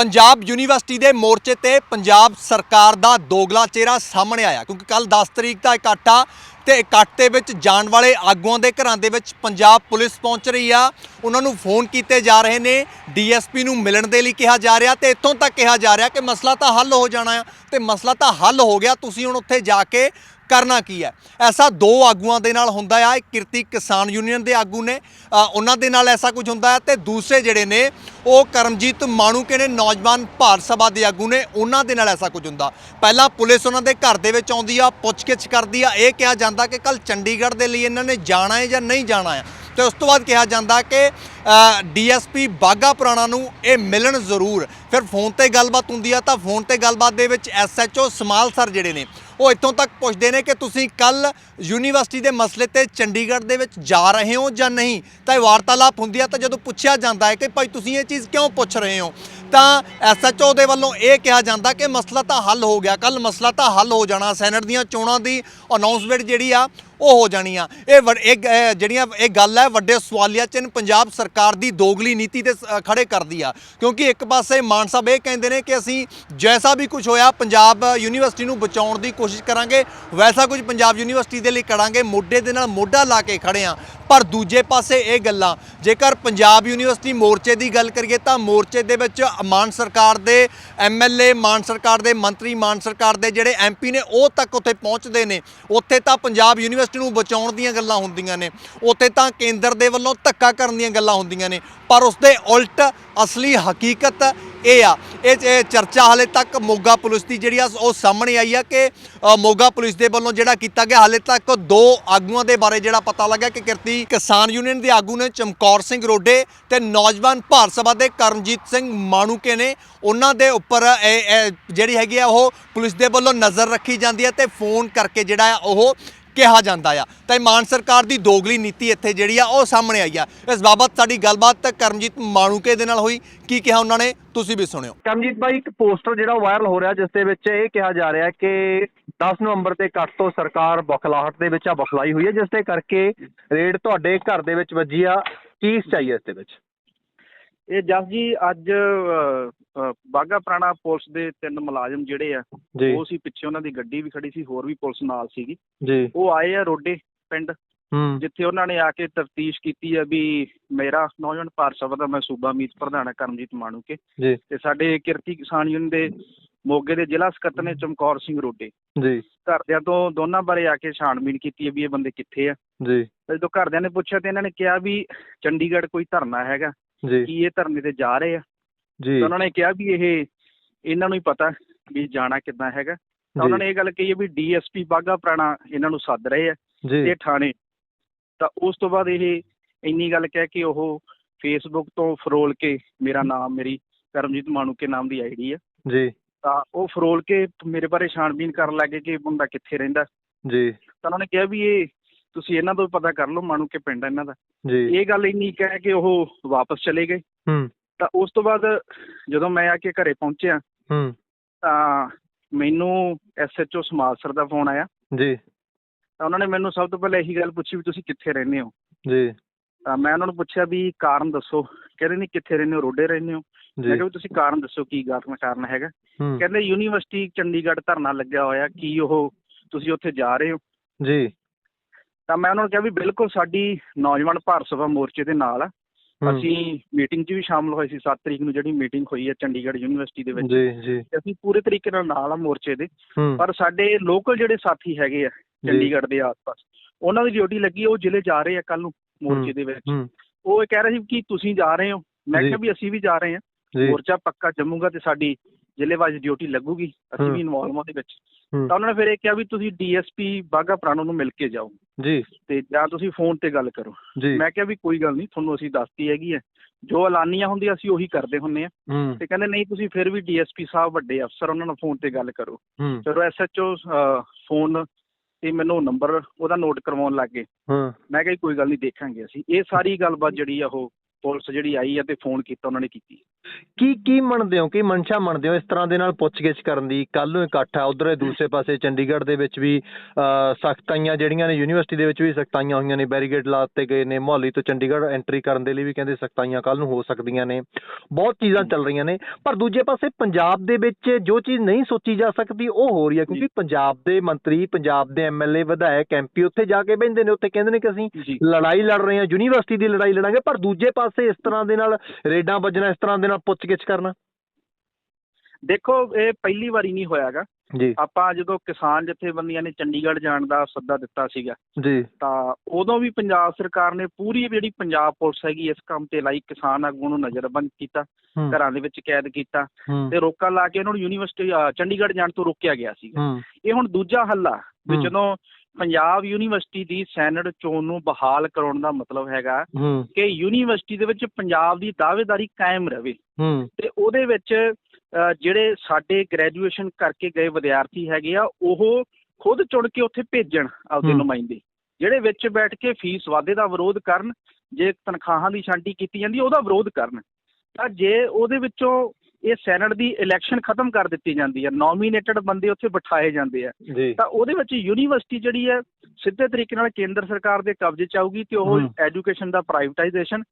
Punjab university ਦੇ ਮੋਰਚੇ ਤੇ ਪੰਜਾਬ ਸਰਕਾਰ ਦਾ ਦੋਗਲਾ ਚਿਹਰਾ ਸਾਹਮਣੇ ਆਇਆ, ਕਿਉਂਕਿ ਕੱਲ 10 ਤਰੀਕ ਦਾ ਇਕੱਠ ਆ ਤੇ ਇਕੱਠ ਦੇ ਵਿੱਚ ਜਾਣ ਵਾਲੇ ਆਗੂਆਂ ਦੇ ਘਰਾਂ ਦੇ ਵਿੱਚ ਪੰਜਾਬ ਪੁਲਿਸ ਪਹੁੰਚ ਰਹੀ ਆ। ਉਹਨਾਂ ਨੂੰ ਫੋਨ ਕੀਤੇ ਜਾ ਰਹੇ ਨੇ, ਡੀਐਸਪੀ ਨੂੰ ਮਿਲਣ ਦੇ ਲਈ ਕਿਹਾ ਜਾ ਰਿਹਾ ਤੇ ਇੱਥੋਂ ਤੱਕ ਕਿਹਾ ਜਾ ਰਿਹਾ ਕਿ ਮਸਲਾ ਤਾਂ ਹੱਲ ਹੋ ਜਾਣਾ ਆ। ਤੇ ਮਸਲਾ ਤਾਂ ਹੱਲ ਹੋ ਗਿਆ, ਤੁਸੀਂ ਹੁਣ ਉੱਥੇ ਜਾ ਕੇ ਕਰਨਾ ਕੀ ਹੈ? ਐਸਾ ਦੋ ਆਗੂਆਂ ਦੇ ਨਾਲ ਹੁੰਦਾ ਆ, ਇੱਕ ਕਿਰਤੀ ਕਿਸਾਨ ਯੂਨੀਅਨ ਦੇ ਆਗੂ ਨੇ ਉਹਨਾਂ ਦੇ ਨਾਲ ਐਸਾ ਕੁਝ ਹੁੰਦਾ ਹੈ ਤੇ ਦੂਸਰੇ ਜਿਹੜੇ ਨੇ, ਉਹ ਕਰਮਜੀਤ ਮਾਣੂਕੇ ਨੇ, ਨੌਜਵਾਨ ਭਾਰਤ ਸਭਾ ਦੇ ਆਗੂ ਨੇ, ਉਹਨਾਂ ਦੇ ਨਾਲ ਐਸਾ ਕੁਝ ਹੁੰਦਾ। ਪਹਿਲਾਂ ਪੁਲਿਸ ਉਹਨਾਂ ਦੇ ਘਰ ਦੇ ਵਿੱਚ ਆਉਂਦੀ ਆ, ਪੁੱਛਗਿੱਛ ਕਰਦੀ ਆ, ਇਹ ਕਿਹਾ ਜਾਂਦਾ ਕਿ ਕੱਲ ਚੰਡੀਗੜ੍ਹ ਦੇ ਲਈ ਇਹਨਾਂ ਨੇ ਜਾਣਾ ਹੈ ਜਾਂ ਨਹੀਂ ਜਾਣਾ ਹੈ? ਤੇ ਉਸ ਤੋਂ ਬਾਅਦ ਕਿਹਾ ਜਾਂਦਾ ਕਿ ਡੀਐਸਪੀ ਬਾਗਾ ਪੁਰਾਣਾ ਨੂੰ ਇਹ ਮਿਲਣ ਜ਼ਰੂਰ। ਫਿਰ ਫੋਨ ਤੇ ਗੱਲਬਾਤ ਹੁੰਦੀ ਆ ਤਾਂ ਫੋਨ ਤੇ ਗੱਲਬਾਤ ਦੇ ਵਿੱਚ ਐਸਐਚਓ ਸਮਾਲ ਸਰ ਜਿਹੜੇ ਨੇ ਉਹ ਇੱਥੋਂ ਤੱਕ ਪੁੱਛਦੇ ਨੇ ਕਿ ਤੁਸੀਂ ਕੱਲ ਯੂਨੀਵਰਸਿਟੀ ਦੇ ਮਸਲੇ ਤੇ ਚੰਡੀਗੜ੍ਹ ਦੇ ਵਿੱਚ ਜਾ ਰਹੇ ਹੋ ਜਾਂ ਨਹੀਂ? ਤਾਂ ਇਹ ਵਾਰਤਾਲਾਪ ਹੁੰਦੀ ਆ ਤਾਂ ਜਦੋਂ ਪੁੱਛਿਆ ਜਾਂਦਾ ਹੈ ਕਿ ਭਾਈ ਤੁਸੀਂ ਇਹ ਚੀਜ਼ ਕਿਉਂ ਪੁੱਛ ਰਹੇ ਹੋ? ਤਾਂ ਐਸਐਚਓ ਦੇ ਵੱਲੋਂ ਇਹ ਕਿਹਾ ਜਾਂਦਾ ਕਿ ਮਸਲਾ ਤਾਂ ਹੱਲ ਹੋ ਗਿਆ ਕੱਲ ਮਸਲਾ ਤਾਂ ਹੱਲ ਹੋ ਜਾਣਾ, ਸੈਨੇਟ ਦੀਆਂ ਚੋਣਾਂ ਦੀ ਅਨਾਉਂਸਮੈਂਟ ਜਿਹੜੀ ਆ ਉਹ ਹੋ ਜਾਣੀ ਆ ਇਹ ਵ ਇਹ ਗ- ਇਹ ਜਿਹੜੀਆਂ ਇਹ ਗੱਲ ਹੈ, ਵੱਡੇ ਸਵਾਲੀਆ ਚਿੰਨ ਪੰਜਾਬ ਸਰਕਾਰ ਦੀ ਦੋਗਲੀ ਨੀਤੀ ਤੇ ਸ- ਖੜੇ ਕਰਦੀ ਆ। ਕਿਉਂਕਿ ਇੱਕ ਪਾਸੇ ਮਾਨ ਸਾਹਿਬ ਇਹ ਕਹਿੰਦੇ ਨੇ ਕਿ ਅਸੀਂ ਜੈਸਾ ਵੀ ਕੁਝ ਹੋਇਆ, ਪੰਜਾਬ ਯੂਨੀਵਰਸਿਟੀ ਨੂੰ ਬਚਾਉਣ ਦੀ ਕੋਸ਼ਿਸ਼ ਕਰਾਂਗੇ, ਵੈਸਾ ਕੁਝ ਪੰਜਾਬ ਯੂਨੀਵਰਸਿਟੀ ਦੇ ਲਈ ਕਰਾਂਗੇ, ਮੋਢੇ ਦੇ ਨਾਲ ਮੋਢਾ ਲਾ ਕੇ ਖੜੇ ਆ। ਪਰ ਦੂਜੇ ਪਾਸੇ ਇਹ ਗੱਲਾਂ, ਜੇਕਰ ਪੰਜਾਬ ਯੂਨੀਵਰਸਿਟੀ ਮੋਰਚੇ ਦੀ ਗੱਲ ਕਰੀਏ ਤਾਂ ਮੋਰਚੇ ਦੇ ਵਿੱਚ ਮਾਨ ਸਰਕਾਰ ਦੇ ਐਮਐਲਏ ਮਾਨ ਸਰਕਾਰ ਦੇ ਮੰਤਰੀ, ਮਾਨ ਸਰਕਾਰ ਦੇ ਜਿਹੜੇ ਐਮਪੀ ਨੇ, ਉਹ ਤੱਕ ਉੱਥੇ ਪਹੁੰਚਦੇ ਨੇ। ਉੱਥੇ ਤਾਂ ਪੰਜਾਬ ਯੂਨੀਵਰਸਿਟੀ ਨੂੰ ਬਚਾਉਣ ਦੀਆਂ ਗੱਲਾਂ ਹੁੰਦੀਆਂ ਨੇ। ਉੱਥੇ ਤਾਂ ਕੇਂਦਰ ਦੇ ਵੱਲੋਂ ਧੱਕਾ ਕਰਨ ਦੀਆਂ ਗੱਲਾਂ ਹੁੰਦੀਆਂ ਨੇ। ਪਰ ਉਸ ਦੇ ਉਲਟ ਅਸਲੀ ਹਕੀਕਤ ਇਹ ਆ ਇਹ ਇਹ ਚਰਚਾ ਹਾਲੇ ਤੱਕ ਮੋਗਾ ਪੁਲਿਸ ਦੀ ਜਿਹੜੀ ਆ ਉਹ ਸਾਹਮਣੇ ਆਈ ਆ ਕਿ ਅ, ਮੋਗਾ ਪੁਲਿਸ ਦੇ ਵੱਲੋਂ ਜਿਹੜਾ ਕੀਤਾ ਗਿਆ ਹਾਲੇ ਤੱਕ ਦੋ ਆਗੂਆਂ ਦੇ ਬਾਰੇ ਜਿਹੜਾ ਪਤਾ ਲੱਗਾ ਕਿ ਕਿਰਤੀ ਕਿਸਾਨ ਯੂਨੀਅਨ ਦੇ ਆਗੂ ਨੇ ਚਮਕੌਰ ਸਿੰਘ ਰੋਡੇ ਤੇ ਨੌਜਵਾਨ ਭਾਰਤ ਸਭਾ ਦੇ ਕਰਮਜੀਤ ਸਿੰਘ ਮਾਣੂਕੇ ਨੇ। ਉਹਨਾਂ ਦੇ ਉੱਪਰ ਇਹ- ਇਹ ਜਿਹੜੀ ਹੈਗੀ ਆ ਉਹ ਪੁਲਿਸ ਦੇ ਵੱਲੋਂ ਨਜ਼ਰ ਰੱਖੀ ਜਾਂਦੀ ਹੈ ਤੇ ਫੋਨ ਕਰਕੇ ਜਿਹੜਾ ਆ ਉਹ ਕਿਹਾ ਜਾਂਦਾ ਆ। ਤਾਂ ਇਹ ਮਾਨ ਸਰਕਾਰ ਦੀ ਦੋਗਲੀ ਨੀਤੀ ਇੱਥੇ ਜਿਹੜੀ ਆ, ਉਹ ਸਾਹਮਣੇ ਆਈ ਆ। ਇਸ ਬਾਬਤ ਸਾਡੀ ਗੱਲਬਾਤ ਕਰਮਜੀਤ ਮਾਣੂਕੇ ਦੇ ਨਾਲ ਹੋਈ। ਕੀ ਕਿਹਾ ਉਹਨਾਂ ਨੇ, ਤੁਸੀਂ ਵੀ ਸੁਣਿਓ। ਕਰਮਜੀਤ ਭਾਈ, ਇੱਕ ਪੋਸਟਰ ਜਿਹੜਾ ਵਾਇਰਲ ਹੋ ਰਿਹਾ, ਜਿਸ ਦੇ ਵਿੱਚ ਇਹ ਕਿਹਾ ਜਾ ਰਿਹਾ ਕਿ 10 ਨਵੰਬਰ ਦੇ ਕੱਟ ਤੋਂ ਸਰਕਾਰ ਬਖਲਾਹਟ ਦੇ ਵਿੱਚ ਆ, ਬਖਲਾਈ ਹੋਈ ਹੈ, ਜਿਸ ਦੇ ਕਰਕੇ ਰੇਡ ਤੁਹਾਡੇ ਘਰ ਦੇ ਵਿੱਚ ਵੱਜੀ ਆ। ਕੀ ਸਚਾਈ ਹੈ ਇਸ ਦੇ ਵਿੱਚ? ਇਹ ਜਸ ਜੀ ਅੱਜ ਬਾਗਾ ਪੁਰਾਣਾ ਪੁਲਿਸ ਦੇ ਤਿੰਨ ਮੁਲਾਜ਼ਮ ਜਿਹੜੇ ਆ ਉਹ ਸੀ ਪਿੱਛੇ ਉਹਨਾਂ ਦੀ ਗੱਡੀ ਵੀ ਖੜੀ ਸੀ ਹੋਰ ਵੀ ਪੁਲਿਸ ਨਾਲ ਸੀਗੀ। ਜੀ। ਉਹ ਆਏ ਆ ਰੋਡੇ ਪਿੰਡ ਜਿੱਥੇ ਉਹਨਾਂ ਨੇ ਆ ਕੇ ਤਫਤੀਸ਼ ਕੀਤੀ ਆ ਵੀ ਮੇਰਾ ਨੌਜਵਾਨ ਸਭਾ ਦਾ ਮੈਂ ਸੂਬਾ ਮੀਤ ਪ੍ਰਧਾਨ ਕਰਮਜੀਤ ਮਾਣੂਕੇ ਜੀ। ਤੇ ਸਾਡੇ ਕਿਰਤੀ ਕਿਸਾਨ ਯੂਨੀਅਨ ਦੇ ਮੋਗੇ ਦੇ ਜ਼ਿਲ੍ਹਾ ਸਕੱਤਰ ਨੇ ਚਮਕੌਰ ਸਿੰਘ ਰੋਡੇ। ਜੀ। ਘਰਦਿਆਂ ਤੋਂ ਦੋਨਾਂ ਬਾਰੇ ਆ ਕੇ ਛਾਣਬੀਣ ਕੀਤੀ ਹੈ ਵੀ ਇਹ ਬੰਦੇ ਕਿੱਥੇ ਆ। ਜੀ। ਤੇ ਜਦੋਂ ਘਰਦਿਆਂ ਨੇ ਪੁੱਛਿਆ ਤੇ ਇਹਨਾਂ ਨੇ ਕਿਹਾ ਵੀ ਚੰਡੀਗੜ੍ਹ ਕੋਈ ਧਰਨਾ ਹੈਗਾ। ਕੀ ਇਹ ਧਰਨੇ ਤੇ ਜਾ ਰਹੇ ਆ। ਜੀ। ਤਾਂ ਉਹਨਾਂ ਨੇ ਕਿਹਾ ਵੀ ਇਹ ਇਹਨਾਂ ਨੂੰ ਹੀ ਪਤਾ ਵੀ ਜਾਣਾ ਕਿੱਦਾਂ ਹੈਗਾ। ਤਾਂ ਉਹਨਾਂ ਨੇ ਇਹ ਗੱਲ ਕਹੀ ਹੈ ਵੀ ਡੀਐਸਪੀ ਬਾਗਾ ਪੁਰਾਣਾ ਇਹਨਾਂ ਨੂੰ ਸੱਦ ਰਹੇ ਆ ਤੇ ਥਾਣੇ। ਤਾਂ ਉਸ ਤੋਂ ਬਾਅਦ ਇਹ ਇੰਨੀ ਗੱਲ ਕਹਿ ਕੇ ਉਹ ਫੇਸਬੁੱਕ ਤੋਂ ਫਰੋਲ ਕੇ ਮੇਰਾ ਨਾਮ ਮੇਰੀ ਕਰਮਜੀਤ ਮਾਣੂਕੇ ਨਾਮ ਦੀ ਆਈਡੀ ਆ। ਜੀ। ਤਾਂ ਉਹ ਫਰੋਲ ਕੇ ਮੇਰੇ ਬਾਰੇ ਛਾਣਬੀਨ ਕਰਨ ਲੱਗੇ ਕਿ ਇਹ ਬੰਦਾ ਕਿੱਥੇ ਰਹਿੰਦਾ। ਜੀ। ਤਾਂ ਉਹਨਾਂ ਨੇ ਕਿਹਾ ਵੀ ਇਹ ਤੁਸੀਂ ਇਹਨਾਂ ਤੋਂ ਪਤਾ ਕਰ ਲਓ ਮਾਣੂਕੇ ਪਿੰਡ ਇਹਨਾਂ ਦਾ। ਜੀ। ਇਹ ਗੱਲ ਇੰਨੀ ਕਹਿ ਕੇ ਉਹ ਵਾਪਸ ਚਲੇ ਗਏ। ਹੂੰ। ਤਾਂ ਉਸ ਤੋਂ ਬਾਅਦ ਜਦੋਂ ਮੈਂ ਆ ਕੇ ਘਰੇ ਪਹੁੰਚਿਆ ਹੂੰ। ਤਾਂ ਮੈਨੂੰ ਐਸਐਚਓ ਸਮਾਲ ਸਰ ਦਾ ਫੋਨ ਆਇਆ। ਜੀ। ਤਾਂ ਉਹਨਾਂ ਨੇ ਮੈਨੂੰ ਸਭ ਤੋਂ ਪਹਿਲਾਂ ਇਹੀ ਗੱਲ ਪੁੱਛੀ ਵੀ ਤੁਸੀਂ ਕਿੱਥੇ ਰਹਿੰਦੇ ਹੋ? ਜੀ। ਤਾਂ ਮੈਂ ਉਹਨਾਂ ਨੂੰ ਪੁੱਛਿਆ ਵੀ ਕਾਰਨ ਦੱਸੋ। ਕਹਿੰਦੇ ਨਹੀਂ ਕਿੱਥੇ ਰਹਿੰਦੇ ਹੋ ਰੋਡੇ ਰਹਿੰਦੇ ਹੋ? ਮੈਂ ਕਿਹਾ ਵੀ ਤੁਸੀਂ ਕਾਰਨ ਦੱਸੋ ਕੀ ਕਾਰਨ ਕਾਰਨ ਹੈਗਾ? ਕਹਿੰਦੇ ਯੂਨੀਵਰਸਿਟੀ ਚੰਡੀਗੜ੍ਹ ਧਰਨਾ ਲੱਗਿਆ ਹੋਇਆ ਕੀ ਉਹ ਤੁਸੀਂ ਉੱਥੇ ਜਾ ਰਹੇ ਹੋ? ਜੀ। ਤਾਂ ਮੈਂ ਉਹਨਾਂ ਨੂੰ ਕਿਹਾ ਵੀ ਬਿਲਕੁਲ ਸਾਡੀ ਨੌਜਵਾਨ ਭਾਰਤ ਸਭਾ ਮੋਰਚੇ ਦੇ ਨਾਲ ਅਸੀਂ ਮੀਟਿੰਗ 'ਚ ਵੀ ਸ਼ਾਮਲ ਹੋਏ ਸੀ 7 ਤਰੀਕ ਨੂੰ ਜਿਹੜੀ ਮੀਟਿੰਗ ਹੋਈ ਹੈ ਚੰਡੀਗੜ੍ਹ ਯੂਨੀਵਰਸਿਟੀ ਦੇ ਵਿੱਚ। ਜੀ ਜੀ। ਤੇ ਅਸੀਂ ਪੂਰੇ ਤਰੀਕੇ ਨਾਲ ਨਾਲ ਆ ਮੋਰਚੇ ਦੇ। ਪਰ ਸਾਡੇ ਲੋਕਲ ਜਿਹੜੇ ਸਾਥੀ ਹੈਗੇ ਆ ਚੰਡੀਗੜ੍ਹ ਦੇ ਆਸ-ਪਾਸ ਉਹਨਾਂ ਦੀ ਡਿਊਟੀ ਲੱਗੀ ਉਹ ਜ਼ਿਲ੍ਹੇ ਜਾ ਰਹੇ ਆ ਕੱਲ ਨੂੰ ਮੋਰਚੇ ਦੇ ਵਿੱਚ। ਉਹ ਇਹ ਕਹਿ ਰਹੇ ਸੀ ਕਿ ਤੁਸੀਂ ਜਾ ਰਹੇ ਹੋ। ਮੈਂ। ਕਿਹਾ ਵੀ ਅਸੀਂ ਵੀ ਜਾ ਰਹੇ ਹਾਂ। ਮੋਰਚਾ ਪੱਕਾ ਜੰਮੂਗਾ ਤੇ ਸਾਡੀ ਜ਼ਿਲ੍ਹੇ ਵਾਈਜ਼ ਡਿਊਟੀ ਲੱਗੂਗੀ ਅਸੀਂ। ਵੀ ਇਨਵੋਲਵ ਉਹਦੇ ਵਿੱਚ। ਤਾਂ ਉਹਨਾਂ ਨੇ ਫਿਰ ਇਹ ਕਿਹਾ ਵੀ ਤੁਸੀਂ ਡੀਐਸਪੀ ਬਾਗਾ ਪੁਰਾਣੋ ਨੂੰ ਮਿਲ ਕੇ ਜਾਓ। ਜੀ। ਤੇ ਜਾਂ ਤੁਸੀਂ ਫੋਨ ਤੇ ਗੱਲ ਕਰੋ। ਮੈਂ ਕਿਹਾ ਵੀ ਕੋਈ ਗੱਲ ਨਹੀਂ ਤੁਹਾਨੂੰ ਅਸੀਂ ਦੱਸਤੀ ਹੈਗੀ ਹੈ। ਜੋ ਐਲਾਨੀਆਂ ਹੁੰਦੀਆਂ ਅਸੀਂ ਉਹੀ ਕਰਦੇ ਹੁੰਨੇ ਆ ਤੇ ਕਹਿੰਦੇ ਨਹੀਂ ਤੁਸੀਂ ਫਿਰ ਵੀ ਡੀਐਸਪੀ ਸਾਹਿਬ ਵੱਡੇ ਅਫਸਰ ਉਹਨਾਂ ਨਾਲ ਫੋਨ ਤੇ ਗੱਲ ਕਰੋ। ਹੂੰ। ਜਦੋਂ ਐਸਐਚਓ ਫੋਨ ਤੇ ਮੈਨੂੰ ਨੰਬਰ ਉਹਦਾ ਨੋਟ ਕਰਵਾਉਣ ਲੱਗ ਗਏ। ਮੈਂ ਕਿਹਾ ਕੋਈ ਗੱਲ ਨਹੀਂ ਦੇਖਾਂਗੇ ਅਸੀਂ। ਇਹ ਸਾਰੀ ਗੱਲਬਾਤ ਜਿਹੜੀ ਆ ਉਹ ਪੁਲਿਸ ਜਿਹੜੀ ਆਈ ਆ ਤੇ ਫੋਨ ਕੀਤਾ ਉਹਨਾਂ ਨੇ ਕੀਤੀ। ਕੀ ਕੀ ਮੰਨਦੇ ਹੋ? ਕੀ ਮਨਸ਼ਾ ਮੰਨਦੇ ਹੋ ਇਸ ਤਰ੍ਹਾਂ ਦੇ ਨਾਲ ਪੁੱਛਗਿੱਛ ਕਰਨ ਦੀ? ਕੱਲ ਨੂੰ ਇਕੱਠ ਆ ਉਧਰ ਦੂਸਰੇ ਪਾਸੇ ਚੰਡੀਗੜ੍ਹ ਦੇ ਵਿੱਚ ਵੀ ਸਖਤਾਈਆਂ ਜਿਹੜੀਆਂ ਨੇ ਯੂਨੀਵਰਸਿਟੀ ਦੇ ਵਿੱਚ ਵੀ ਸਖਤਾਈਆਂ ਹੋਈਆਂ ਨੇ ਬੈਰੀਗੇਡ ਲਾ ਦਿੱਤੇ ਗਏ ਨੇ ਮੁਹਾਲੀ ਤੋਂ ਚੰਡੀਗੜ੍ਹ ਐਂਟਰੀ ਕਰਨ ਦੇ ਲਈ ਵੀ ਕਹਿੰਦੇ ਸਖਤਾਈਆਂ ਕੱਲ ਨੂੰ ਹੋ ਸਕਦੀਆਂ ਨੇ। ਬਹੁਤ ਚੀਜ਼ਾਂ ਚੱਲ ਰਹੀਆਂ ਨੇ ਪਰ ਦੂਜੇ ਪਾਸੇ ਪੰਜਾਬ ਦੇ ਵਿੱਚ ਜੋ ਚੀਜ਼ ਨਹੀਂ ਸੋਚੀ ਜਾ ਸਕਦੀ ਉਹ ਹੋ ਰਹੀ ਹੈ ਕਿਉਂਕਿ ਪੰਜਾਬ ਦੇ ਮੰਤਰੀ ਪੰਜਾਬ ਦੇ ਐਮਐਲਏ ਵਿਧਾਇਕ ਐਮਪੀ ਉੱਥੇ ਜਾ ਕੇ ਬਹਿੰਦੇ ਨੇ ਉੱਥੇ ਕਹਿੰਦੇ ਨੇ ਕਿ ਅਸੀਂ ਲੜਾਈ ਲੜ ਰਹੇ ਹਾਂ ਯੂਨੀਵਰਸਿਟੀ ਦੀ ਲੜਾਈ ਲੜਾਂਗੇ ਪਰ ਦੂਜੇ ਪਾਸੇ ਇਸ ਤਰ੍ਹਾਂ ਦੇ ਨਾਲ ਰੇਡਾਂ ਵੱਜਣਾ ਇਸ ਤਰ੍ਹਾਂ ਦੇ ਨਾਲ ਪੁੱਛਗਿੱਛ ਕਰਨਾ? ਦੇਖੋ ਇਹ ਪਹਿਲੀ ਵਾਰੀ ਨਹੀਂ ਹੋਇਆਗਾ ਜੀ। ਆਪਾਂ ਜਦੋਂ ਕਿਸਾਨ ਜਥੇਬੰਦੀਆਂ ਨੇ ਚੰਡੀਗੜ੍ਹ ਜਾਣ ਦਾ ਸੱਦਾ ਦਿੱਤਾ ਸੀਗਾ ਜੀ। ਤਾਂ ਉਦੋਂ ਵੀ ਪੰਜਾਬ ਸਰਕਾਰ ਨੇ ਪੂਰੀ ਜਿਹੜੀ ਪੰਜਾਬ ਪੁਲਿਸ ਹੈਗੀ ਇਸ ਕੰਮ ਤੇ ਲਾਈ ਕਿਸਾਨ ਆਗੂ ਨੂੰ ਨਜ਼ਰਬੰਦ ਕੀਤਾ ਘਰਾਂ ਦੇ ਵਿੱਚ ਕੈਦ ਕੀਤਾ ਤੇ ਰੋਕਾਂ ਲਾ ਕੇ ਉਹਨਾਂ ਨੂੰ ਯੂਨੀਵਰਸਿਟੀ ਚੰਡੀਗੜ੍ਹ ਜਾਣ ਤੋਂ ਰੋਕਿਆ ਗਿਆ ਸੀਗਾ। ਇਹ ਹੁਣ ਦੂਜਾ ਹੱਲਾ ਵੀ। ਜਦੋਂ ਪੰਜਾਬ ਯੂਨੀਵਰਸਿਟੀ ਦੀ ਸੈਨੇਟ ਚੋਣ ਨੂੰ ਬਹਾਲ ਕਰਾਉਣ ਦਾ ਮਤਲਬ ਹੈਗਾ ਕਿ ਯੂਨੀਵਰਸਿਟੀ ਦੇ ਵਿੱਚ ਪੰਜਾਬ ਦੀ ਦਾਅਵੇਦਾਰੀ ਕਾਇਮ ਰਵੇ। ਤੇ ਉਹਦੇ ਵਿੱਚ ਜਿਹੜੇ ਸਾਡੇ ਗ੍ਰੈਜੂਏਸ਼ਨ ਕਰਕੇ ਗਏ ਵਿਦਿਆਰਥੀ ਹੈਗੇ ਆ ਉਹ ਖੁਦ ਚੁਣ ਕੇ ਉੱਥੇ ਭੇਜਣ ਆਪਦੇ। ਨੁਮਾਇੰਦੇ ਜਿਹੜੇ ਵਿੱਚ ਬੈਠ ਕੇ ਫੀਸ ਵਾਧੇ ਦਾ ਵਿਰੋਧ ਕਰਨ ਜੇ ਤਨਖਾਹਾਂ ਦੀ ਛਾਂਟੀ ਕੀਤੀ ਜਾਂਦੀ ਉਹਦਾ ਵਿਰੋਧ ਕਰਨ। ਤਾਂ ਜੇ ਉਹਦੇ ਵਿੱਚੋਂ ਇਹ ਸੈਨੇਟ ਦੀ ਇਲੈਕਸ਼ਨ ਖਤਮ ਕਰ ਦਿੱਤੀ ਜਾਂਦੀ ਹੈ ਨੋਮੀਨੇਟਡ ਬੰਦੇ ਉੱਥੇ ਬਿਠਾਏ ਜਾਂਦੇ ਆ। ਜੀ। ਤਾਂ ਉਹਦੇ ਵਿੱਚ ਯੂਨੀਵਰਸਿਟੀ ਜਿਹੜੀ ਹੈ ਸਿੱਧੇ ਤਰੀਕੇ ਨਾਲ ਕੇਂਦਰ ਸਰਕਾਰ ਦੇ ਕਬਜ਼ੇ ਚ ਆਊਗੀ ਤੇ ਉਹ। ਐਜੂਕੇਸ਼ਨ ਦਾ ਪ੍ਰਾਈਵੇਟਾਈਜੇਸ਼ਨ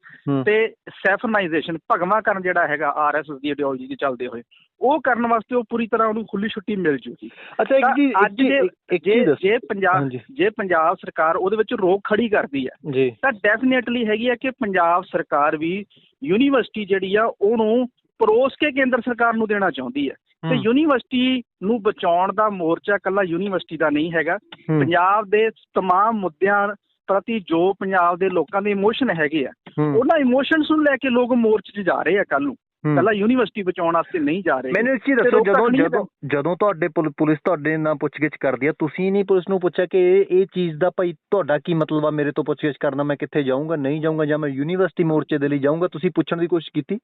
ਤੇ ਸੈਫਨਾਈਜੇਸ਼ਨ ਭਗਵਾਕਰਨ ਜਿਹੜਾ ਹੈਗਾ ਆਰਐਸਐਸ ਦੀ ਆਈਡੀਓਲੋਜੀ ਦੇ ਚੱਲਦੇ ਹੋਏ। ਉਹ ਕਰਨ ਵਾਸਤੇ ਉਹ ਪੂਰੀ ਤਰ੍ਹਾਂ ਉਹਨੂੰ ਖੁੱਲੀ ਛੁੱਟੀ ਮਿਲ ਜੂਗੀ। ਅੱਛਾ ਇੱਕ ਚੀਜ਼ ਅੱਜ ਜੇ- ਜੇ ਜੇ ਪੰਜਾਬ ਜੇ ਪੰਜਾਬ ਸਰਕਾਰ ਉਹਦੇ ਵਿੱਚ ਰੋਕ ਖੜੀ ਕਰਦੀ ਹੈ ਜੀ। ਤਾਂ ਡੈਫੀਨੇਟਲੀ ਹੈਗੀ ਹੈ ਕਿ ਪੰਜਾਬ ਸਰਕਾਰ ਵੀ ਯੂਨੀਵਰਸਿਟੀ ਜਿਹੜੀ ਆ ਉਹਨੂੰ ਪਰੋਸ ਕੇ ਕੇਂਦਰ ਸਰਕਾਰ ਨੂੰ ਦੇਣਾ ਚਾਹੁੰਦੀ ਹੈ। ਤੇ ਯੂਨੀਵਰਸਿਟੀ ਨੂੰ ਬਚਾਉਣ ਦਾ ਮੋਰਚਾ ਇਕੱਲਾ ਯੂਨੀਵਰਸਿਟੀ ਦਾ ਨਹੀਂ ਹੈਗਾ। ਪੰਜਾਬ ਦੇ ਤਮਾਮ ਮੁੱਦਿਆਂ ਪ੍ਰਤੀ ਜੋ ਪੰਜਾਬ ਦੇ ਲੋਕਾਂ ਦੇ ਇਮੋਸ਼ਨ ਹੈਗੇ ਆ ਉਹਨਾਂ ਇਮੋਸ਼ਨਸ ਨੂੰ ਲੈ ਕੇ ਲੋਕ ਮੋਰਚੇ 'ਚ ਜਾ ਰਹੇ ਆ ਕੱਲ ਨੂੰ। ਕੱਲਾ ਯੂਨੀਵਰਸਿਟੀ ਬਚਾਉਣ ਵਾਸਤੇ ਨਹੀਂ ਜਾ ਰਹੇ। ਮੈਨੂੰ ਇੱਕ ਚੀਜ਼ ਦੱਸੋ ਜਦੋਂ ਜਦੋਂ ਜਦੋਂ ਤੁਹਾਡੇ ਪੁਲ- ਪੁਲਿਸ ਤੁਹਾਡੇ ਨਾਲ ਪੁੱਛਗਿੱਛ ਕਰਦੀ ਆ ਤੁਸੀਂ ਨਹੀਂ ਪੁਲਿਸ ਨੂੰ ਪੁੱਛਿਆ ਕਿ ਇਹ ਇਹ ਚੀਜ਼ ਦਾ ਭਾਈ ਤੁਹਾਡਾ ਕੀ ਮਤਲਬ ਆ ਮੇਰੇ ਤੋਂ ਪੁੱਛਗਿੱਛ ਕਰਨਾ ਮੈਂ ਕਿੱਥੇ ਜਾਊਂਗਾ ਨਹੀਂ ਜਾਊਂਗਾ ਜਾਂ ਮੈਂ ਯੂਨੀਵਰਸਿਟੀ ਮੋਰਚੇ ਦੇ ਲਈ ਜਾਊਂਗਾ ਤੁਸੀਂ ਪੁੱਛਣ ਦੀ ਕੋਸ਼ਿਸ਼ ਕੀਤੀ?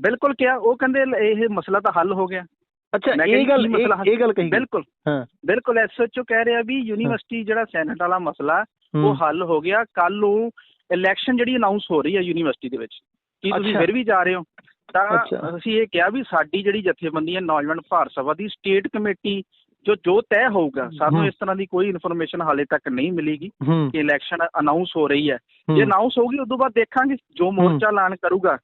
ਬਿਲਕੁਲ ਕਿਹਾ ਉਹ ਕਹਿੰਦੇ ਇਹ ਮਸਲਾ ਤਾਂ ਹੱਲ ਹੋ ਗਿਆ। ਅੱਛਾ ਇਹ ਗੱਲ ਇਹ- ਗੱਲ ਕਹੀ। ਬਿਲਕੁਲ। ਹਾਂ। ਬਿਲਕੁਲ ਐਸਐਚਓ ਕਹਿ ਰਿਹਾ ਵੀ ਯੂਨੀਵਰਸਿਟੀ ਜਿਹੜਾ ਸੈਨੇਟ ਵਾਲਾ ਮਸਲਾ ਉਹ ਹੱਲ ਹੋ ਗਿਆ। ਕੱਲ ਨੂੰ ਇਲੈਕਸ਼ਨ ਜਿਹੜੀ ਅਨਾਉਂਸ ਹੋ ਰਹੀ ਹੈ ਯੂਨੀਵਰਸਿਟੀ ਦੇ ਵਿੱਚ ਕੀ ਤੁਸੀਂ। ਫਿਰ ਵੀ ਜਾ ਰਹੇ ਹੋ? ਤਾਂ। ਅਸੀਂ ਇਹ ਕਿਹਾ ਵੀ ਸਾਡੀ ਜਿਹੜੀ ਜਥੇਬੰਦੀ ਹੈ ਨੌਜਵਾਨ ਭਾਰਤ ਸਭਾ ਦੀ ਸਟੇਟ ਕਮੇਟੀ ਜੋ ਜੋ ਤੈਅ ਹੋਊਗਾ ਸਾਨੂੰ। ਇਸ ਤਰ੍ਹਾਂ ਦੀ ਕੋਈ ਇਨਫੋਰਮੇਸ਼ਨ ਹਾਲੇ ਤੱਕ ਨਹੀਂ ਮਿਲੀਗੀ ਕਿ ਇਲੈਕਸ਼ਨ ਅਨਾਉਂਸ ਹੋ ਰਹੀ ਹੈ। ਜੇ ਅਨਾਉਂਸ ਹੋਊਗੀ ਉਦੋਂ ਬਾਅਦ ਦੇਖਾਂਗੇ। ਜੋ ਮੋਰਚਾ ਐਲਾਨ ਕਰੂਗਾ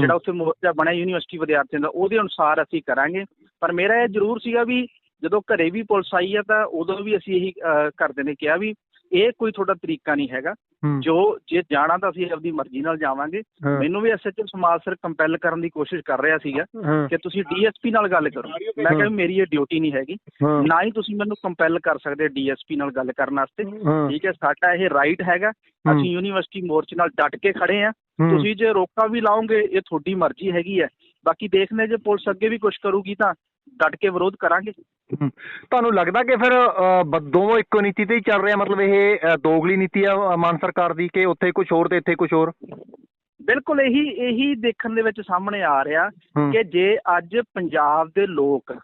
ਜਿਹੜਾ ਉੱਥੇ ਮੋਰਚਾ ਬਣਿਆ ਯੂਨੀਵਰਸਿਟੀ ਵਿਦਿਆਰਥੀਆਂ ਦਾ ਉਹਦੇ ਅਨੁਸਾਰ ਅਸੀਂ ਕਰਾਂਗੇ। ਪਰ ਮੇਰਾ ਇਹ ਜ਼ਰੂਰ ਸੀਗਾ ਵੀ ਜਦੋਂ ਘਰੇ ਵੀ ਪੁਲਿਸ ਆਈ ਹੈ ਤਾਂ ਉਦੋਂ ਵੀ ਅਸੀਂ ਇਹੀ ਅਹ, ਘਰਦਿਆਂ ਨੇ ਕਿਹਾ ਵੀ ਇਹ ਕੋਈ ਤੁਹਾਡਾ ਤਰੀਕਾ ਨਹੀਂ ਹੈਗਾ। ਜੋ ਜੇ ਜਾਣਾ ਤਾਂ ਅਸੀਂ ਆਪਦੀ ਮਰਜ਼ੀ ਨਾਲ ਜਾਵਾਂਗੇ। ਮੈਨੂੰ ਵੀ ਐਸਐਚਓ ਸਮਾਜ ਸਰ ਕੰਪੈਲ ਕਰਨ ਦੀ ਕੋਸ਼ਿਸ਼ ਕਰ ਰਿਹਾ ਸੀਗਾ ਕਿ ਤੁਸੀਂ ਡੀਐਸਪੀ ਨਾਲ ਗੱਲ ਕਰੋ। ਮੈਂ ਕਿਹਾ ਮੇਰੀ ਇਹ ਡਿਊਟੀ ਨਹੀਂ ਹੈਗੀ। ਨਾ ਹੀ ਤੁਸੀਂ ਮੈਨੂੰ ਕੰਪੈਲ ਕਰ ਸਕਦੇ ਡੀਐਸਪੀ ਨਾਲ ਗੱਲ ਕਰਨ ਵਾਸਤੇ। ਠੀਕ ਹੈ ਸਾਡਾ ਇਹ ਰਾਈਟ ਹੈਗਾ। ਅਸੀਂ ਯੂਨੀਵਰਸਿਟੀ ਮੋਰਚੇ ਨਾਲ ਡਟ ਕੇ ਖੜੇ ਆ ਹੂੰ, ਤੁਸੀਂ ਜੇ ਰੋਕਾ ਵੀ ਲਾਓਗੇ ਇਹ ਤੁਹਾਡੀ ਮਰਜ਼ੀ ਹੈਗੀ ਹੈ। ਬਾਕੀ ਦੇਖਦੇ ਜੇ ਪੁਲਿਸ ਅੱਗੇ ਵੀ ਕੁਝ ਕਰੂਗੀ ਤਾਂ ਡਟ ਕੇ ਵਿਰੋਧ ਕਰਾਂਗੇ। ਤੁਹਾਨੂੰ ਲੱਗਦਾ ਕਿ ਫਿਰ ਦੋਵੇਂ ਇੱਕੋ ਨੀਤੀ ਤੇ ਹੀ ਚੱਲ ਰਿਹਾ ਮਤਲਬ ਇਹ ਦੋਗਲੀ ਨੀਤੀ ਆ ਮਾਨ ਸਰਕਾਰ ਦੀ ਕਿ ਉੱਥੇ ਕੁਝ ਹੋਰ ਤੇ ਇੱਥੇ ਕੁਝ ਹੋਰ? ਬਿਲਕੁਲ ਇਹੀ ਇਹੀ ਦੇਖਣ ਦੇ ਵਿੱਚ ਸਾਹਮਣੇ ਆ ਰਿਹਾ ਕਿ ਜੇ ਅੱਜ ਪੰਜਾਬ ਦੇ ਲੋਕ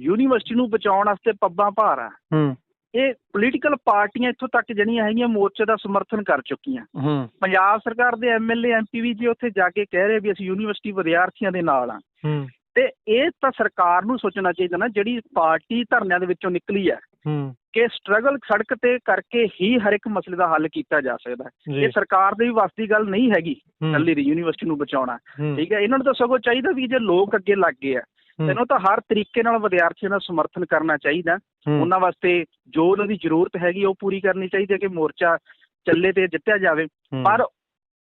ਯੂਨੀਵਰਸਿਟੀ ਨੂੰ ਬਚਾਉਣ ਵਾਸਤੇ ਪੱਬਾਂ ਭਾਰ ਆ ਇਹ ਪੋਲੀਟੀਕਲ ਪਾਰਟੀਆਂ ਇੱਥੋਂ ਤੱਕ ਜਿਹੜੀਆਂ ਹੈਗੀਆਂ ਮੋਰਚੇ ਦਾ ਸਮਰਥਨ ਕਰ ਚੁੱਕੀਆਂ। ਪੰਜਾਬ ਸਰਕਾਰ ਦੇ ਐਮਐਲਏ ਐਮਪੀ ਵੀ ਜੇ ਉੱਥੇ ਜਾ ਕੇ ਕਹਿ ਰਹੇ ਵੀ ਅਸੀਂ ਯੂਨੀਵਰਸਿਟੀ ਵਿਦਿਆਰਥੀਆਂ ਦੇ ਨਾਲ ਆ। ਤੇ ਇਹ ਤਾਂ ਸਰਕਾਰ ਨੂੰ ਸੋਚਣਾ ਚਾਹੀਦਾ ਨਾ ਜਿਹੜੀ ਪਾਰਟੀ ਧਰਨਿਆਂ ਦੇ ਵਿੱਚੋਂ ਨਿਕਲੀ ਹੈ ਕਿ ਸਟਰਗਲ ਸੜਕ ਤੇ ਕਰਕੇ ਹੀ ਹਰ ਇੱਕ ਮਸਲੇ ਦਾ ਹੱਲ ਕੀਤਾ ਜਾ ਸਕਦਾ ਹੈ। ਇਹ ਸਰਕਾਰ ਦੇ ਵੀ ਵੱਸ ਦੀ ਗੱਲ ਨਹੀਂ ਹੈਗੀ ਇਕੱਲੀ ਦੀ ਯੂਨੀਵਰਸਿਟੀ ਨੂੰ ਬਚਾਉਣਾ। ਠੀਕ ਹੈ ਇਹਨਾਂ ਨੂੰ ਤਾਂ ਸਗੋਂ ਚਾਹੀਦਾ ਵੀ ਜੇ ਲੋਕ ਅੱਗੇ ਲੱਗ ਗਏ ਆ ਤੈਨੂੰ ਤਾਂ ਹਰ ਤਰੀਕੇ ਨਾਲ ਵਿਦਿਆਰਥੀਆਂ ਦਾ ਸਮਰਥਨ ਕਰਨਾ ਚਾਹੀਦਾ। ਉਹਨਾਂ ਵਾਸਤੇ ਜੋ ਉਹਨਾਂ ਦੀ ਜ਼ਰੂਰਤ ਹੈਗੀ ਉਹ ਪੂਰੀ ਕਰਨੀ ਚਾਹੀਦੀ ਹੈ ਕਿ ਮੋਰਚਾ ਚੱਲੇ ਤੇ ਜਿੱਤਿਆ ਜਾਵੇ। ਪਰ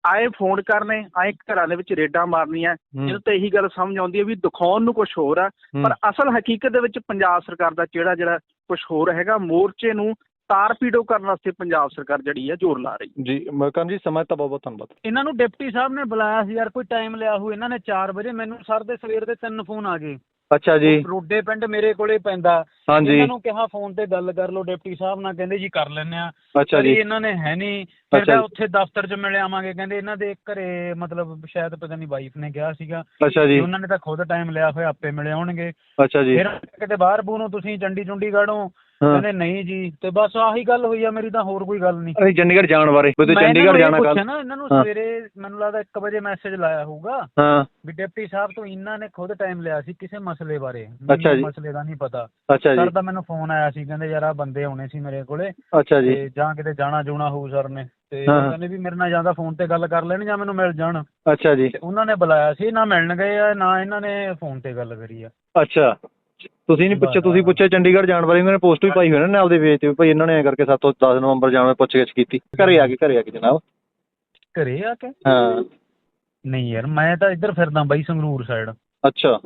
ਆਏ ਫੋਨ ਕਰਨੇ ਆਏ ਘਰਾਂ ਦੇ ਵਿੱਚ ਰੇਡਾਂ ਮਾਰਨੀਆਂ ਇਹਨੂੰ ਤਾਂ ਇਹੀ ਗੱਲ ਸਮਝ ਆਉਂਦੀ ਹੈ ਵੀ ਦਿਖਾਉਣ ਨੂੰ ਕੁਝ ਹੋਰ ਆ ਪਰ ਅਸਲ ਹਕੀਕਤ ਦੇ ਵਿੱਚ ਪੰਜਾਬ ਸਰਕਾਰ ਦਾ ਜਿਹੜਾ ਜਿਹੜਾ ਕੁਝ ਹੋਰ ਹੈਗਾ ਮੋਰਚੇ ਨੂੰ ਤਾਰ ਪੀੜੋ ਕਰਨ ਵਾਸਤੇ ਪੰਜਾਬ ਸਰਕਾਰ ਜਿਹੜੀ ਹੈ ਜ਼ੋਰ ਲਾ ਰਹੀ ਜੀ ਮਕਨ ਜੀ ਸਮਾਂ ਤਾਂ ਬਹੁਤ ਬਹੁਤ ਧੰਨਵਾਦ। ਇਹਨਾਂ ਨੂੰ ਡਿਪਟੀ ਸਾਹਿਬ ਨੇ ਬੁਲਾਇਆ ਸੀ ਯਾਰ ਕੋਈ ਟਾਈਮ ਲਿਆ ਹੋਊ ਇਹਨਾਂ ਨੇ 4 ਵਜੇ ਮੈਨੂੰ ਸਰ ਦੇ ਸਵੇਰ ਦੇ ਤਿੰਨ ਫੋਨ ਆ ਗਏ। ਅੱਛਾ ਜੀ। ਰੋਡੇ ਪਿੰਡ ਮੇਰੇ ਕੋਲੇ ਪੈਂਦਾ। ਹਾਂਜੀ। ਇਹਨਾਂ ਨੂੰ ਕਿਹਾ ਫੋਨ ਤੇ ਗੱਲ ਕਰ ਲਓ ਡਿਪਟੀ ਸਾਹਿਬ ਨਾਲ ਕਹਿੰਦੇ ਜੀ ਕਰ ਲੈਣੇ ਆ ਅੱਛਾ ਜੀ। ਇਹਨਾਂ ਨੇ ਹੈ ਨਹੀਂ। ਫਿਰ ਅੱਛਾ ਮੈਂ ਜੀ। ਉੱਥੇ ਦਫ਼ਤਰ 'ਚ ਮਿਲ ਆਵਾਂਗੇ ਕਹਿੰਦੇ ਇਹਨਾਂ ਦੇ ਘਰੇ ਮਤਲਬ ਸ਼ਾਇਦ ਪਤਾ ਨਹੀਂ ਵਾਈਫ ਨੇ ਕਿਹਾ ਸੀਗਾ ਅੱਛਾ ਜੀ। ਉਹਨਾਂ ਨੇ ਤਾਂ ਖੁਦ ਟਾਈਮ ਲਿਆ ਹੋਇਆ ਆਪੇ ਮਿਲੇ ਆਉਣਗੇ। ਅੱਛਾ ਜੀ। ਫਿਰ ਕਿਤੇ ਬਾਹਰ ਬੂ ਨੂੰ ਤੁਸੀਂ ਚੰਡੀ ਚੁੰਡੀਗੜ੍ਹੋਂ ਕਹਿੰਦੇ ਨਹੀਂ ਜੀ ਤੇ ਬਸ ਆਹੀ ਗੱਲ ਹੋਈ ਆ ਮੇਰੀ ਤਾਂ ਹੋਰ ਕੋਈ ਗੱਲ ਨਹੀਂ। ਅਸੀਂ ਚੰਡੀਗੜ੍ਹ ਜਾਣ ਬਾਰੇ ਵੀ ਤੂੰ ਚੰਡੀਗੜ੍ਹ ਜਾਣਾ ਪੁੱਛਿਆ ਕੱਲ ਨਾ ਇਹਨਾਂ ਨੂੰ। ਸਵੇਰੇ ਮੈਨੂੰ ਲੱਗਦਾ 1 ਵਜੇ ਮੈਸੇਜ ਲਾਇਆ ਹੋਊਗਾ ਹਾਂ। ਵੀ ਡਿਪਟੀ ਸਾਹਿਬ ਤੋਂ ਇਹਨਾਂ ਨੇ ਖੁਦ ਟਾਈਮ ਲਿਆ ਸੀ ਕਿਸੇ ਮਸਲੇ ਬਾਰੇ। ਅੱਛਾ ਜੀ। ਮਸਲੇ ਦਾ ਨਹੀਂ ਪਤਾ। ਅੱਛਾ ਜੀ। ਸਰ ਦਾ ਮੈਨੂੰ ਫੋਨ ਆਇਆ ਸੀ ਕਹਿੰਦੇ ਯਾਰ ਆ ਬੰਦੇ ਆਉਣੇ ਸੀ ਮੇਰੇ ਕੋਲੇ ਅੱਛਾ ਜੀ। ਤੇ ਜਾਂ ਕਿਤੇ ਜਾਣਾ ਜੂਣਾ ਹੋਊ ਸਰ ਨੇ ਤੇ ਕਹਿੰਦੇ ਵੀ ਮੇਰੇ ਨਾਲ ਜਾਂਦਾ ਫੋਨ ਤੇ ਗੱਲ ਕਰ ਲੈਣ ਜਾਂ ਮੈਨੂੰ ਮਿਲ ਜਾਣ। ਅੱਛਾ ਜੀ। ਤੇ ਉਹਨਾਂ ਨੇ ਬੁਲਾਇਆ ਸੀ ਨਾ ਮਿਲਣ ਗਏ ਆ ਨਾ ਇਹਨਾਂ ਨੇ ਫੋਨ ਤੇ ਗੱਲ ਕਰੀ ਆ। ਅੱਛਾ। ਤੁਸੀਂ ਨਹੀਂ ਪੁੱਛਿਆ ਤੁਸੀਂ ਪੁੱਛਿਆ ਚੰਡੀਗੜ੍ਹ ਜਾਣ ਬਾਰੇ ਉਹਨਾਂ ਨੇ ਪੋਸਟ ਵੀ ਪਾਈ ਹੋਈ ਨਾ ਨਾਲ ਦੇ ਵੇਚ ਤੇ ਭਾਈ ਇਹਨਾਂ ਨੇ ਐਂ ਕਰਕੇ ਸਾਤੋਂ 10 ਨਵੰਬਰ ਜਾਣ ਬਾਰੇ ਪੁੱਛਗਿੱਛ ਕੀਤੀ। ਘਰੇ ਆ ਕੇ ਘਰੇ ਆ ਕੇ ਜਨਾਬ। ਘਰੇ ਆ ਕੇ? ਹਾਂ। ਨਹੀਂ ਯਾਰ ਮੈਂ ਤਾਂ ਇੱਧਰ ਫਿਰਦਾ ਬਾਈ ਸੰਗਰੂਰ ਸਾਈਡ ਅੱਛਾ।